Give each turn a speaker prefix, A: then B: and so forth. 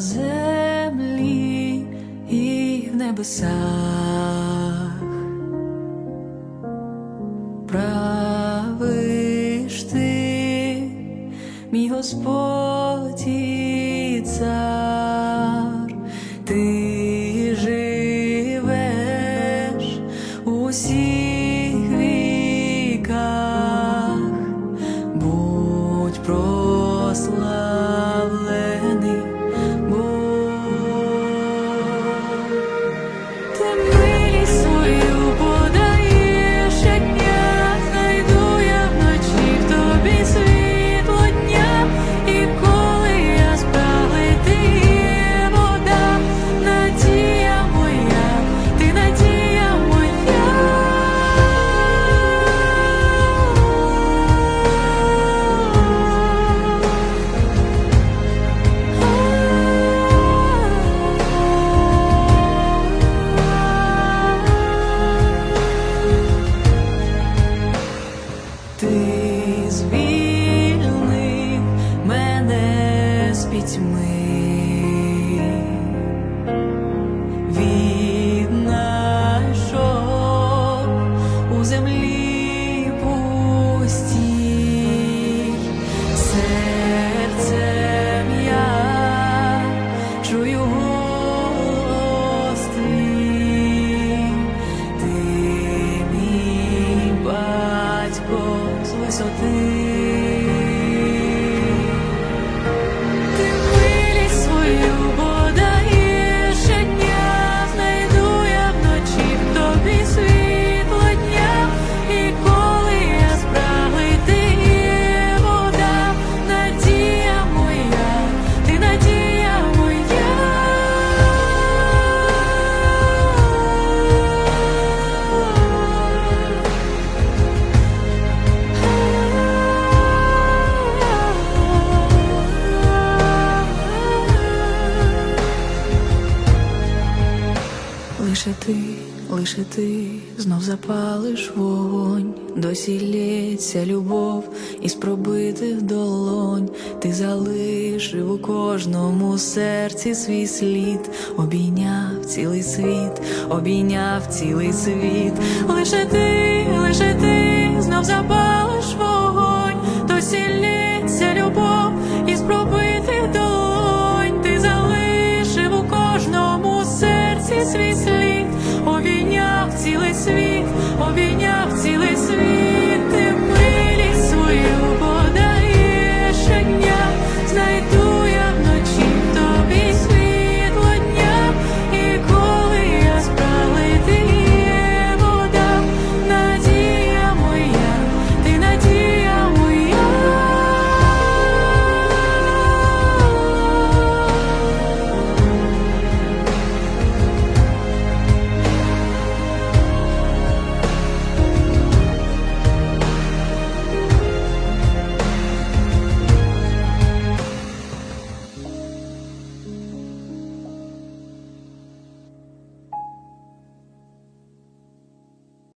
A: землі і в небесах. Правиш ти, мій Господь і цар, з висоти. Лише ти, лише ти знов запалиш вогонь, досі лється любов із пробитих долонь. Ти залишив у кожному серці свій слід, обійняв цілий світ, обійняв цілий світ. Лише ти, лише ти знов запалиш